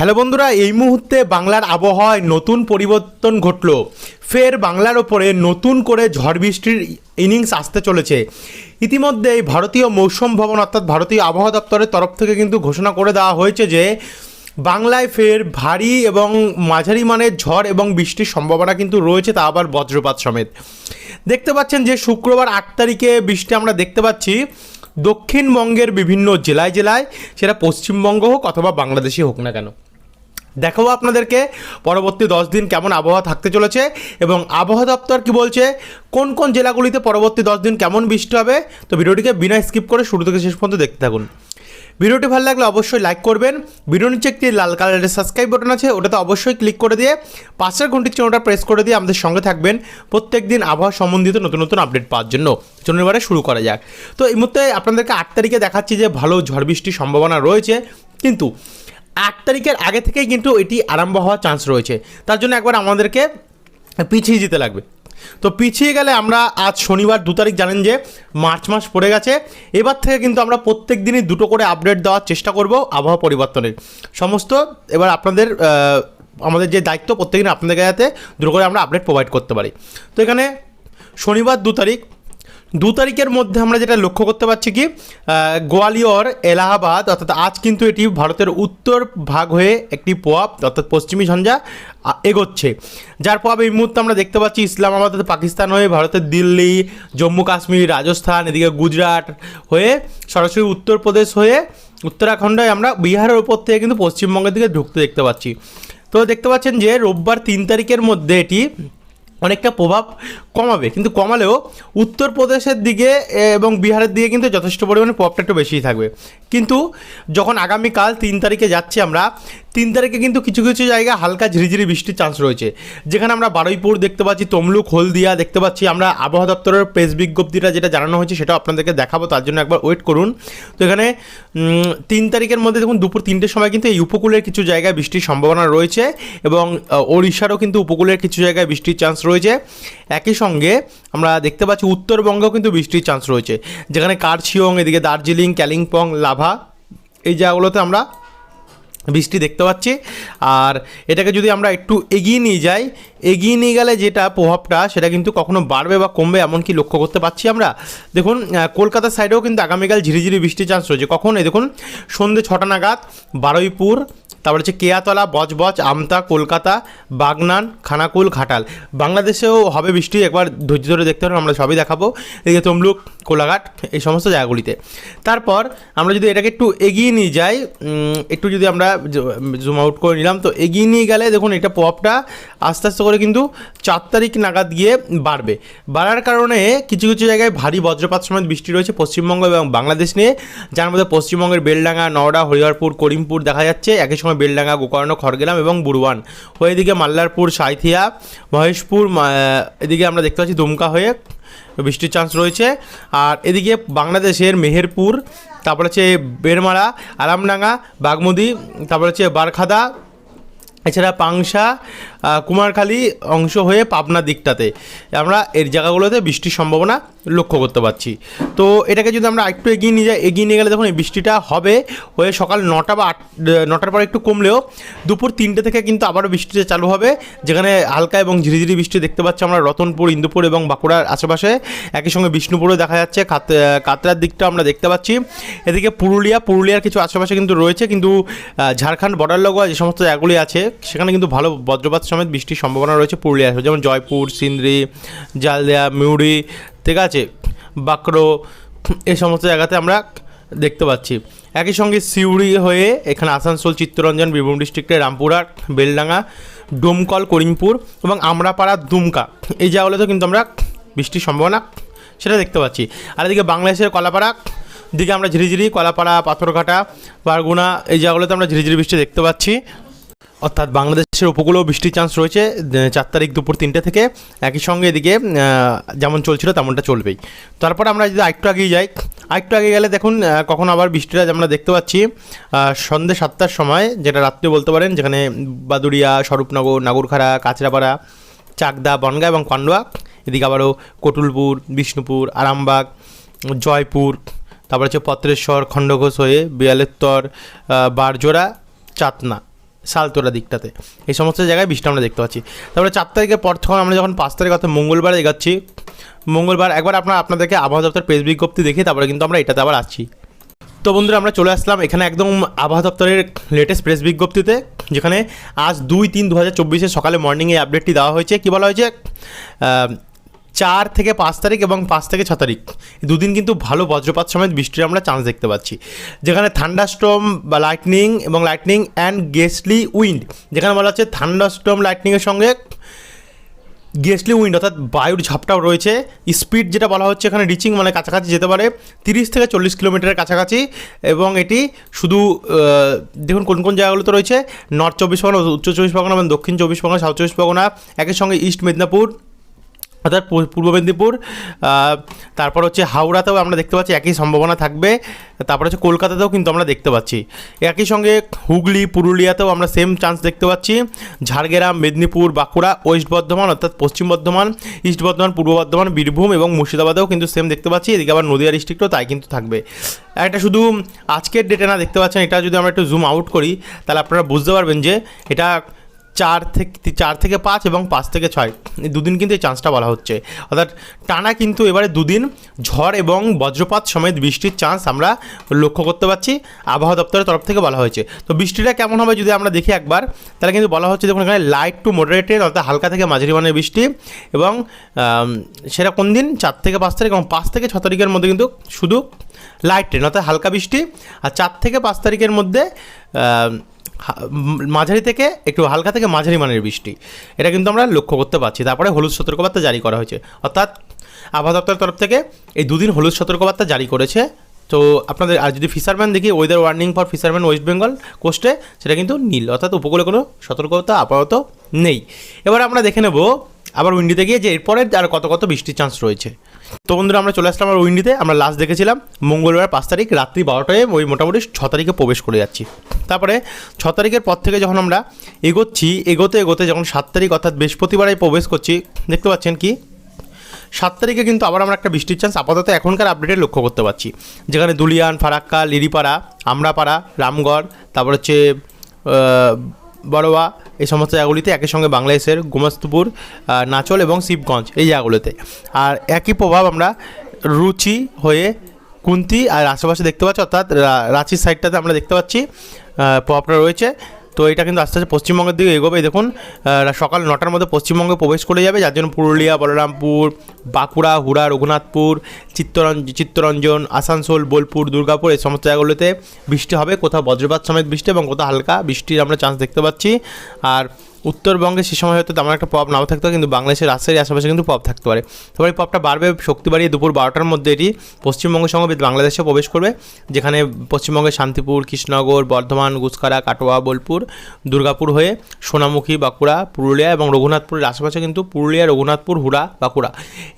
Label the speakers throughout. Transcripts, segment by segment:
Speaker 1: Hello বন্ধুরা, এই মুহূর্তে বাংলার আবহাওয়ায় নতুন পরিবর্তন ঘটলো। ফের বাংলার ওপরে নতুন করে ঝড় বৃষ্টির ইনিংস আসতে চলেছে। ইতিমধ্যে ভারতীয় মৌসুম ভবন অর্থাৎ ভারতীয় আবহাওয়া দপ্তরের তরফ থেকে কিন্তু ঘোষণা করে দেওয়া হয়েছে যে, বাংলায় ফের ভারী এবং মাঝারি মানের ঝড় এবং বৃষ্টির সম্ভাবনা কিন্তু রয়েছে, তা আবার বজ্রপাত সমেত। দেখতে পাচ্ছেন যে, শুক্রবার আট তারিখে বৃষ্টি আমরা দেখতে পাচ্ছি দক্ষিণবঙ্গের বিভিন্ন জেলায় জেলায়, সেটা পশ্চিমবঙ্গ হোক অথবা বাংলাদেশি হোক না কেন। দেখাবো আপনাদেরকে। পরবর্তী দশ দিন কেমন আবহাওয়া থাকতে চলেছে এবং আবহাওয়া দপ্তর কি বলছে, কোন কোন জেলাগুলিতে পরবর্তী দশ দিন কেমন বৃষ্টি হবে, তো ভিডিওটিকে বিনা স্কিপ করে শুরু থেকে শেষ পর্যন্ত দেখতে থাকুন। ভিডিওটি ভালো লাগলে অবশ্যই লাইক করবেন। ভিডিও নিচে একটি লাল কালারের সাবস্ক্রাইব বাটন আছে, ওটাতে অবশ্যই ক্লিক করে দিয়ে পাশের ঘন্টির চিহ্নটা প্রেস করে দিয়ে আমাদের সঙ্গে থাকবেন। প্রত্যেক দিন আবহাওয়া সম্বন্ধিত নতুন নতুন আপডেট পাওয়ার জন্য। চলুন এবারে শুরু করা যাক। তো এই মুহূর্তে আপনাদেরকে আট তারিখে দেখাচ্ছি যে ভালো ঝড় বৃষ্টির সম্ভাবনা রয়েছে। কিন্তু আট তারিখের আগে থেকেই কিন্তু এটি আরম্ভ হওয়ার চান্স রয়েছে। তার জন্য একবার আমাদেরকে পিছিয়ে যেতে লাগবে। তো পিছিয়ে গেলে আমরা আজ শনিবার দু তারিখ জানেন যে মার্চ মাস পড়ে গেছে। এবার থেকে কিন্তু আমরা প্রত্যেক দিনই দুটো করে আপডেট দেওয়ার চেষ্টা করব আবহাওয়া পরিবর্তনের। সমস্ত এবার আপনাদের আমাদের যে দায়িত্ব প্রত্যেকদিন আপনাদের যাতে দুটো করে আমরা আপডেট প্রোভাইড করতে পারি। তো এখানে শনিবার দু তারিখ দু তারিখের মধ্যে আমরা যেটা লক্ষ্য করতে পারছি কি গোয়ালিয়র, এলাহাবাদ, অর্থাৎ আজ কিন্তু এটি ভারতের উত্তর ভাগ হয়ে একটি প্রভাব, অর্থাৎ পশ্চিমী ঝঞ্ঝা এগোচ্ছে। যার প্রভাব এই মুহূর্তে আমরা দেখতে পাচ্ছি ইসলামাবাদ পাকিস্তান হয়ে ভারতের দিল্লি, জম্মু কাশ্মীর, রাজস্থান, এদিকে গুজরাট হয়ে সরাসরি উত্তরপ্রদেশ হয়ে উত্তরাখণ্ড আমরা বিহারের ওপর থেকে কিন্তু পশ্চিমবঙ্গের দিকে ঢুকতে দেখতে পাচ্ছি। তো দেখতে পাচ্ছেন যে রোববার তিন তারিখের মধ্যে এটি অনেকটা প্রভাব কমাবে। কিন্তু কমালেও উত্তরপ্রদেশের দিকে এবং বিহারের দিকে কিন্তু যথেষ্ট পরিমাণে প্রভাবটা একটু বেশিই থাকবে। কিন্তু যখন আগামীকাল তিন তারিখে যাচ্ছি আমরা, তিন তারিখে কিন্তু কিছু কিছু জায়গায় হালকা ঝিরিঝিরি বৃষ্টির চান্স রয়েছে। যেখানে আমরা বারুইপুর দেখতে পাচ্ছি, তমলুক, হলদিয়া দেখতে পাচ্ছি, আমরা আবহাওয়া দপ্তরের প্রেস বিজ্ঞপ্তিটা যেটা জানানো হয়েছে সেটা আপনাদেরকে দেখাবো, তার জন্য একবার ওয়েট করুন। তো এখানে তিন তারিখের মধ্যে দেখুন, দুপুর তিনটের সময় কিন্তু এই উপকূলের কিছু জায়গায় বৃষ্টির সম্ভাবনা রয়েছে এবং ওড়িশারও কিন্তু উপকূলের কিছু জায়গায় বৃষ্টির চান্স রয়েছে। একই সঙ্গে আমরা দেখতে পাচ্ছি উত্তরবঙ্গেও কিন্তু বৃষ্টির চান্স রয়েছে। যেখানে কার্শিয়ং, এদিকে দার্জিলিং কালিম্পং লাভা, এই জায়গাগুলোতে আমরা বৃষ্টি দেখতে পাচ্ছি। আর এটাকে যদি আমরা একটু এগিয়ে নিয়ে যাই, এগিয়ে নিয়ে গেলে যেটা প্রভাবটা, সেটা কিন্তু কখনো বাড়বে বা কমবে এমন কি লক্ষ্য করতে পারছি আমরা। দেখুন কলকাতার সাইডেও কিন্তু আগামীকাল ঝিরিঝিরি বৃষ্টির চান্স রয়েছে। কখন? এই দেখুন সন্ধ্যে ছটা নাগাদ, বারুইপুর তারপর হচ্ছে কেয়াতলা, বজবজ, আমতা, কলকাতা, বাগনান, খানাকুল, ঘাটাল। বাংলাদেশেও হবে বৃষ্টি, একবার ধৈর্য ধরে দেখতে হবে, আমরা সবই দেখাবো। এদিকে তমলুক, কোলাঘাট, এই সমস্ত জায়গাগুলিতে। তারপর আমরা যদি এটাকে একটু এগিয়ে নিয়ে যাই একটু যদি আমরা জুম আউট করে নিলাম, তো এগিয়ে নিয়ে গেলে দেখুন, এটা প্রভাবটা আস্তে আস্তে করে কিন্তু চার তারিখ নাগাদ গিয়ে বাড়বে। বাড়ার কারণে কিছু কিছু জায়গায় ভারী বজ্রপাত সময় বৃষ্টি রয়েছে পশ্চিমবঙ্গ এবং বাংলাদেশ নিয়ে। যার মধ্যে পশ্চিমবঙ্গের বেলডাঙ্গা, নওড়া, হরিহরপুর, করিমপুর দেখা যাচ্ছে। একই সময় বেলডাঙ্গা, গোকর্ণ, খড়গেলাম এবং বুড়ুয়ান। হয়ে এদিকে মাল্লারপুর, সাঁইথিয়া, মহেশপুর এদিকে আমরা দেখতে পাচ্ছি দুমকা হয়ে বৃষ্টির চান্স রয়েছে। আর এদিকে বাংলাদেশের মেহেরপুর, তারপর হচ্ছে বেরমারা, আরামডাঙ্গা, বাগমুদি, তারপর হচ্ছে বারখাদা, এছাড়া পাংশা কুমারখালী অংশ হয়ে পাবনা দিকটাতে। আমরা এর জায়গাগুলোতে বৃষ্টির সম্ভাবনা লক্ষ্য করতে পারছি। তো এটাকে যদি আমরা একটু এগিয়ে নিয়ে যাই, এগিয়ে নিয়ে গেলে দেখুন এই বৃষ্টিটা হবে হয়ে সকাল নটা বা আট নটার পর একটু কমলেও দুপুর তিনটে থেকে কিন্তু আবারও বৃষ্টিটা চালু হবে, যেখানে হালকা এবং ঝিরিঝিরি বৃষ্টি দেখতে পাচ্ছি আমরা রতনপুর, ইন্দুপুর এবং বাঁকুড়ার আশেপাশে। একই সঙ্গে বিষ্ণুপুরও দেখা যাচ্ছে কাত- কাতরার দিকটা আমরা দেখতে পাচ্ছি। এদিকে পুরুলিয়া, পুরুলিয়ার কিছু আশেপাশে কিন্তু রয়েছে, কিন্তু ঝাড়খণ্ড বর্ডার লগোয়া যে সমস্ত জায়গাগুলি আছে, সেখানে কিন্তু ভালো বজ্রপাত সমেত বৃষ্টির সম্ভাবনা রয়েছে পুরুলিয়া যেমন জয়পুর, সিন্দ্রি, জালদিয়া মিউরি ঠিক আছে? বাঁকড়ো, এই সমস্ত জায়গাতে আমরা দেখতে পাচ্ছি। একই সঙ্গে সিউড়ি হয়ে এখানে আসানসোল, চিত্তরঞ্জন, বীরভূম ডিস্ট্রিক্টের রামপুরহাট, বেলডাঙ্গা, ডোমকল, করিমপুর এবং আমরাপাড়া, দুমকা। এই জায়গাগুলোতে কিন্তু আমরা বৃষ্টির সম্ভাবনা সেটা দেখতে পাচ্ছি। আর এদিকে বাংলাদেশের কলাপাড়া, দিকে আমরা ঝিরিঝিরি, কলাপাড়া, পাথরঘাটা, বারগুনা, এই জায়গাগুলোতে আমরা ঝিরিঝিরি বৃষ্টি দেখতে পাচ্ছি। অর্থাৎ বাংলাদেশের উপকূলেও বৃষ্টির চান্স রয়েছে চার তারিখ দুপুর তিনটে থেকে। একই সঙ্গে এদিকে যেমন চলছিল তেমনটা চলবেই। তারপর আমরা যদি আরেকটু আগিয়ে যাই, আরেকটু আগে গেলে দেখুন কখন আবার বৃষ্টিটা আমরা দেখতে পাচ্ছি সন্ধ্যে সাতটার সময়, যেটা রাত্রে বলতে পারেন, যেখানে বাদুড়িয়া, স্বরূপনগর, নাগরখাড়া, কাঁচরাপাড়া, চাকদা, বনগা এবং পান্ডুয়া, এদিকে আবারও কটুলপুর, বিষ্ণুপুর, আরামবাগ, জয়পুর, তারপর হচ্ছে পত্রেশ্বর, খণ্ডঘোষ হয়ে বিয়ালেত্তর বারজোড়া, চাতনা। সালতোরা দিকটাতে। এই সমস্ত জায়গায় বৃষ্টি আমরা দেখতে পাচ্ছি। তারপরে চার তারিখের পর তখন আমরা যখন পাঁচ তারিখ অর্থাৎ মঙ্গলবার এগাচ্ছি, মঙ্গলবার একবার আপনার আপনাদেরকে আবহাওয়া দপ্তর প্রেস বিজ্ঞপ্তি দেখি তারপরে কিন্তু আমরা এটাতে আবার আসছি। তো বন্ধুরা, আমরা চলে আসলাম এখানে একদম আবহাওয়া দপ্তরের লেটেস্ট প্রেস বিজ্ঞপ্তিতে, যেখানে আজ দুই তিন দু হাজার চব্বিশে সকালে মর্নিংয়ে আপডেটটি দেওয়া হয়েছে। কী বলা হয়েছে? চার থেকে পাঁচ তারিখ এবং পাঁচ থেকে ছ তারিখ। দুদিন কিন্তু ভালো বজ্রপাত সমেত বৃষ্টির আমরা চান্স দেখতে পাচ্ছি। যেখানে থান্ডাস্টম বা লাইটনিং এবং লাইটনিং অ্যান্ড গেস্টলি উইন্ড যেখানে বলা হচ্ছে থান্ডাস্টম লাইটনিংয়ের সঙ্গে গেস্টলি উইন্ড অর্থাৎ বায়ুর ঝাপটাও রয়েছে। স্পিড যেটা বলা হচ্ছে এখানে রিচিং মানে কাছাকাছি যেতে পারে, তিরিশ থেকে চল্লিশ কিলোমিটারের কাছাকাছি এবং এটি শুধু দেখুন কোন কোন জায়গাগুলোতে রয়েছে নর্থ চব্বিশ পরগনা, উত্তর চব্বিশ পরগনা এবং দক্ষিণ চব্বিশ পরগনা সাউথ চব্বিশ পরগনা, একই সঙ্গে ইস্ট মেদিনীপুর অর্থাৎ পূর্ব মেদিনীপুর তারপর হচ্ছে হাওড়াতেও আমরা দেখতে পাচ্ছি একই সম্ভাবনা থাকবে, তারপর হচ্ছে কলকাতাতেও কিন্তু আমরা দেখতে পাচ্ছি। একই সঙ্গে হুগলি, পুরুলিয়াতেও আমরা সেম চান্স দেখতে পাচ্ছি। ঝাড়গ্রাম, মেদিনীপুর, বাঁকুড়া, ওয়েস্ট বর্ধমান অর্থাৎ পশ্চিম বর্ধমান, ইস্ট বর্ধমান, পূর্ব বর্ধমান, বীরভূম এবং মুর্শিদাবাদেও কিন্তু সেম দেখতে পাচ্ছি। এদিকে আবার নদীয়া ডিস্ট্রিক্টও তাই কিন্তু থাকবে। এটা শুধু আজকের ডেটে না দেখতে পাচ্ছেন, এটা যদি আমরা একটু জুম আউট করি, তাহলে আপনারা বুঝতে পারবেন যে এটা চার থেকে চার থেকে পাঁচ এবং পাঁচ থেকে ছয়। দুদিন কিন্তু এই চান্সটা বলা হচ্ছে। অর্থাৎ টানা কিন্তু এবারে দুদিন ঝড় এবং বজ্রপাত সমেত বৃষ্টির চান্স আমরা লক্ষ্য করতে পারছি। আবহাওয়া দপ্তরের তরফ থেকে বলা হয়েছে। তো বৃষ্টিটা কেমন হবে যদি আমরা দেখি একবার, তাহলে কিন্তু বলা হচ্ছে দেখুন এখানে লাইট টু মডারেটেড অর্থাৎ হালকা থেকে মাঝারি মানের বৃষ্টি এবং সেটা কোন দিন? চার থেকে পাঁচ তারিখ এবং পাঁচ থেকে ছ তারিখের মধ্যে কিন্তু শুধু লাইট ট্রেন অর্থাৎ হালকা বৃষ্টি। আর চার থেকে পাঁচ তারিখের মধ্যে মাঝারি থেকে একটু হালকা থেকে মাঝারি মানের বৃষ্টি। এটা কিন্তু আমরা লক্ষ্য করতে পারছি। তারপরে হলুদ সতর্কবার্তা জারি করা হয়েছে। অর্থাৎ আবহাওয়া দপ্তরের তরফ থেকে এই দুদিন হলুদ সতর্কবার্তা জারি করেছে। তো আপনাদের আর যদি ফিশারম্যান দেখি weather warning for fisherman west Bengal কোস্টে সেটা কিন্তু নীল। অর্থাৎ উপকূলে কোনো সতর্কতা আপাতত নেই। এবার আমরা দেখে নেব আবার উইন্ডিতে গিয়ে যে এরপরে আর কত কত বৃষ্টির চান্স রয়েছে। তো বন্ধুরা, আমরা চলে আসলাম আমার উইন্ডিতে। আমরা লাস্ট দেখেছিলাম, মঙ্গলবার পাঁচ তারিখ, রাত্রি বারোটায় ওই মোটামুটি ছ তারিখে প্রবেশ করে যাচ্ছি। তারপরে ছ তারিখের পর থেকে যখন আমরা এগোচ্ছি, এগোতে এগোতে যখন সাত তারিখ অর্থাৎ বৃহস্পতিবারে প্রবেশ করছি, দেখতে পাচ্ছেন কি? সাত তারিখে কিন্তু আবার আমরা একটা বৃষ্টির চান্স আপাতত এখনকার আপডেটে লক্ষ্য করতে পারছি। যেখানে দুলিয়ান, ফারাক্কা, লিরিপাড়া, আমরাপাড়া, রামগড়, তারপর হচ্ছে বড়োয়া, এই সমস্ত জায়গাগুলিতে একই সঙ্গে বাংলাদেশের গোমস্তুপুর নাচল এবং শিবগঞ্জ এই জায়গাগুলোতে। আর একই প্রভাব আমরা রুচি হয়ে কুন্তি আর আশেপাশে দেখতে পাচ্ছি, অর্থাৎ রাঁচির সাইডটাতে আমরা দেখতে পাচ্ছি। প্রভাবটা রয়েছে। তো এটা কিন্তু আস্তে আস্তে পশ্চিমবঙ্গের দিকে এগোবে। দেখুন সকাল নটার মধ্যে পশ্চিমবঙ্গে প্রবেশ করে যাবে। যার জন্য পুরুলিয়া, বলরামপুর, বাঁকুড়া, হুড়া, রঘুনাথপুর চিত্তরঞ্জন চিত্তরঞ্জন, আসানসোল, বোলপুর, দুর্গাপুর এই সমস্ত জায়গাগুলোতে বৃষ্টি হবে। কোথাও বজ্রপাত সমেত বৃষ্টি এবং কোথাও হালকা বৃষ্টির আমরা চান্স দেখতে পাচ্ছি। আর উত্তরবঙ্গে সে সময় হয়তো তেমন একটা প্রভাব নাও থাকতে পারে কিন্তু বাংলাদেশের রাজশাহীর আশেপাশে কিন্তু প্রভাব থাকতে পারে। তবে এই প্রভাবটা বাড়বে শক্তি বাড়িয়ে দুপুর বারোটার মধ্যে এটি পশ্চিমবঙ্গের সঙ্গে বাংলাদেশে প্রবেশ করবে, যেখানে পশ্চিমবঙ্গের শান্তিপুর, কৃষ্ণনগর, বর্ধমান গুসখারা কাটোয়া, বোলপুর, দুর্গাপুর হয়ে সোনামুখী, বাঁকুড়া, পুরুলিয়া এবং রঘুনাথপুরের আশেপাশে কিন্তু পুরুলিয়া, রঘুনাথপুর, হুড়া, বাঁকুড়া।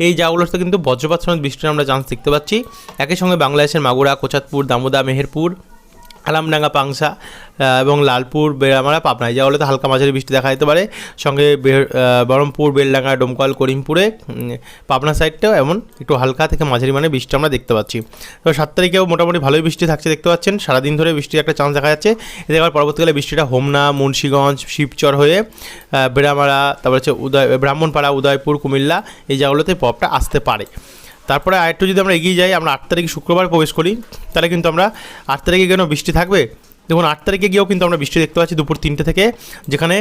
Speaker 1: এই জায়গাগুলোতে কিন্তু বজ্রপাত সমেত বৃষ্টির আমরা চান্স দেখতে পাচ্ছি। একই সঙ্গে বাংলাদেশের মাগুরা কোচাতপুর দামোদা, মেহেরপুর আলামডাঙ্গা আহ, এবং লালপুর বেড়ামারা পাবনায় পাবনা। এই জায়গাগুলোতে হালকা মাঝারি বৃষ্টি দেখা যেতে পারে। সঙ্গে বহরমপুর বেলডাঙ্গা ডোমকল করিমপুরে পাবনা সাইডটাও এমন একটু হালকা থেকে মাঝারি মানে বৃষ্টি আমরা দেখতে পাচ্ছি। তো সাত তারিখেও মোটামুটি ভালোই বৃষ্টি থাকছে দেখতে পাচ্ছেন। সারাদিন ধরে বৃষ্টির একটা চান্স দেখা যাচ্ছে। এতে আবার পরবর্তীকালে বৃষ্টিটা হোমনা মুন্সীগঞ্জ শিবচর হয়ে বেড়ামারা তারপর হচ্ছে উদয় ব্রাহ্মণপাড়া উদয়পুর কুমিল্লা এই জায়গাগুলোতে প্রভাবটা আসতে পারে। তারপরে আরেকটু যদি আমরা এগিয়ে যাই, আমরা আট তারিখ শুক্রবার প্রবেশ করি, তাহলে কিন্তু আমরা আট তারিখে কেন বৃষ্টি থাকবে। দেখুন, আট তারিখে গিয়েও কিন্তু আমরা বৃষ্টি দেখতে পাচ্ছি দুপুর তিনটে থেকে, যেখানে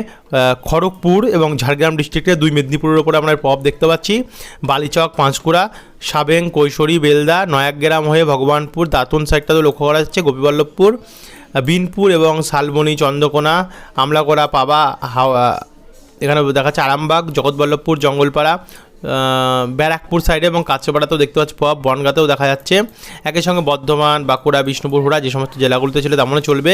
Speaker 1: খড়গপুর এবং ঝাড়গ্রাম ডিস্ট্রিক্টে দুই মেদিনীপুরের ওপরে আমরা প্রভাব দেখতে পাচ্ছি। বালিচক, পাঁশকুড়া, সাবেং, কৈশোরী, বেলদা, নয়াগ্রাম হয়ে ভগবানপুর, দাঁতন সাইডটাতেও লক্ষ্য করা যাচ্ছে, গোপীবল্লভপুর, বিনপুর এবং শালবনি, চন্দ্রকোনা, আমলাকোড়া, পাবা, হাওয়া, এখানে দেখা যাচ্ছে আরামবাগ, জগৎবল্লভপুর, জঙ্গলপাড়া ব্যারাকপুর সাইডে এবং কাঁচরাপাড়াতেও দেখতে পাচ্ছি প্রভাব। বনগাতেও দেখা যাচ্ছে। একই সঙ্গে বর্ধমান, বাঁকুড়া, বিষ্ণুপুর, হুড়া যে সমস্ত জেলাগুলোতে ছিল তেমনও চলবে।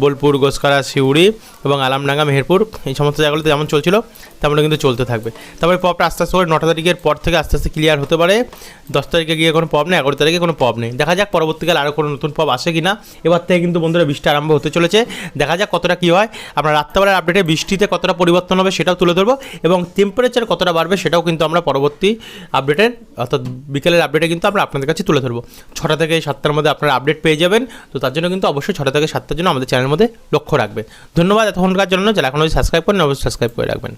Speaker 1: বোলপুর গোসকারা সিউড়ি এবং আলামডাঙ্গা মেহেরপুর এই সমস্ত জায়গাগুলোতে যেমন চলছিল তেমনও কিন্তু চলতে থাকবে। তারপরে প্রভাবটা আস্তে আস্তে করে নটা তারিখের পর থেকে আস্তে আস্তে ক্লিয়ার হতে পারে। দশ তারিখে গিয়ে কোনো প্রভাব নেই, এগারো তারিখে কোনো প্রভাব নেই। দেখা যাক, পরবর্তীকালে আরও কোনো নতুন প্রভাব আসে কি না এবার থেকে কিন্তু বন্ধুরা বৃষ্টি আরম্ভ হতে চলেছে। দেখা যাক কতটা কী হয়। আমরা রাত্রেবেলার আপডেটে বৃষ্টিতে কতটা পরিবর্তন হবে সেটাও তুলে ধরবো এবং টেম্পারেচার কতটা বাড়বে সেটাও কিন্তু আমরা পরবর্তী আপডেটের অর্থাৎ বিকেলের আপডেটে কিন্তু আমরা আপনাদের কাছে তুলে ধরবো। ছটা থেকে সাতটার মধ্যে আপনারা আপডেট পেয়ে যাবেন, তো তার জন্য কিন্তু অবশ্যই ছটা থেকে সাতটার জন্য আমাদের চ্যানেলের মধ্যে লক্ষ্য রাখবে ধন্যবাদ এতক্ষণকার জন্য। যারা এখনও সাবস্ক্রাইব করেন অবশ্যই সাবস্ক্রাইব করে রাখবেন।